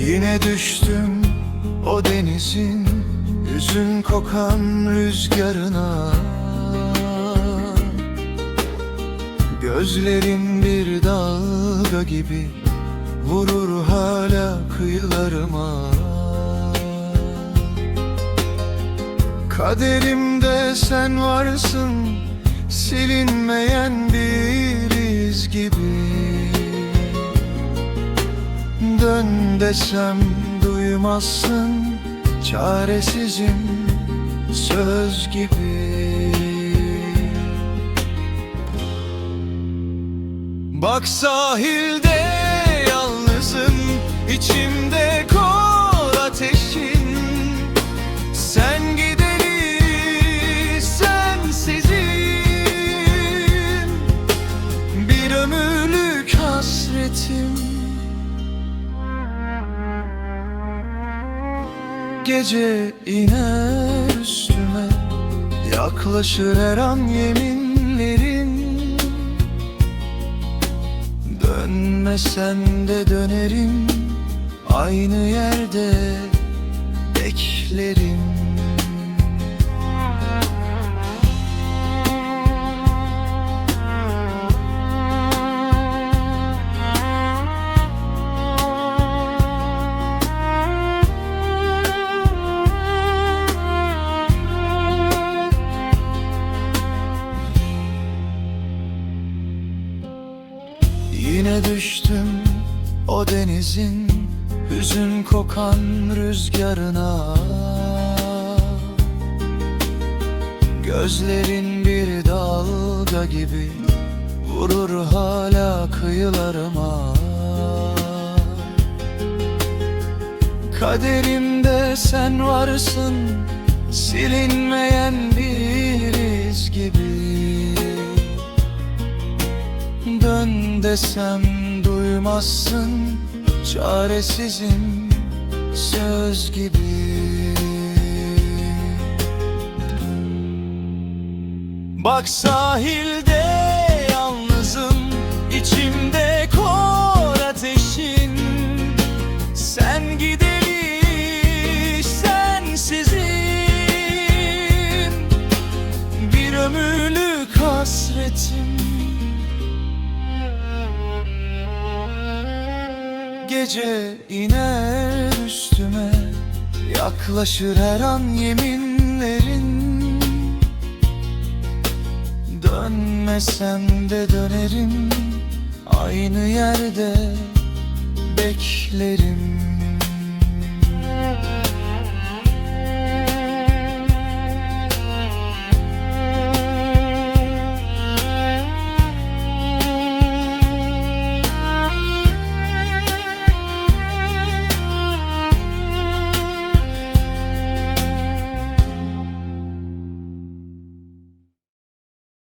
Yine düştüm o denizin Hüzün kokan rüzgarına. Gözlerin bir dalga gibi Vurur hala kıyılarıma. Kaderimde sen varsın Silinmeyen bir iz gibi Dön desem duymazsın Çaresizim söz gibi. Bak sahilde yalnızım içimde kor ateşin. Sen gideri sensizim Bir ömürlük hasretim Gece iner üstüme Yaklaşır her an yeminlerin. Dönmesen de dönerim Aynı yerde beklerim Yine düştüm o denizin Hüzün kokan rüzgarına. Gözlerin bir dalga gibi Vurur hala kıyılarıma. Kaderimde sen varsın Silinmeyen bir desem duymazsın Çaresizim söz gibi. Bak sahilde yalnızım içimde Gece iner üstüme Yaklaşır her an yeminlerin. Dönmesem de dönerim Aynı yerde beklerim